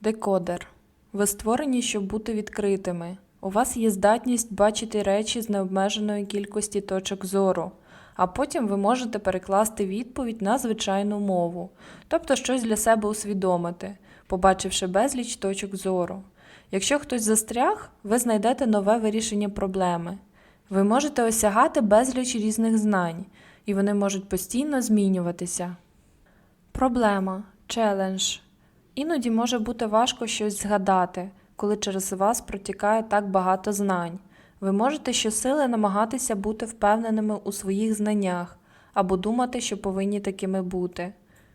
декодер. Ви створені, щоб бути відкритими. У вас є здатність бачити речі з необмеженої кількості точок зору, а потім ви можете перекласти відповідь на звичайну мову, тобто щось для себе усвідомити, побачивши безліч точок зору. Якщо хтось застряг, ви знайдете нове вирішення проблеми. Ви можете осягати безліч різних знань, і вони можуть постійно змінюватися. Проблема, челендж. Іноді може бути важко щось згадати, коли через вас протікає так багато знань. Ви можете щосили намагатися бути впевненими у своїх знаннях або думати, що повинні такими бути.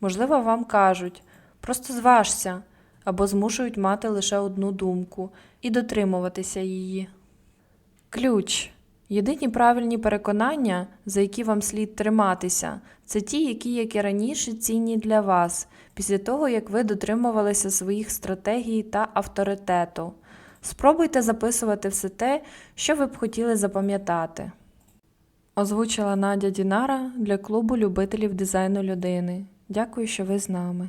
Можливо, вам кажуть просто зважся або змушують мати лише одну думку і дотримуватися її. Ключ. Єдині правильні переконання, за які вам слід триматися, це ті, які, як і раніше, цінні для вас, після того, як ви дотримувалися своїх стратегій та авторитету. Спробуйте записувати все те, що ви б хотіли запам'ятати. Озвучила Надя Дінара для клубу любителів дизайну людини. Дякую, що ви з нами.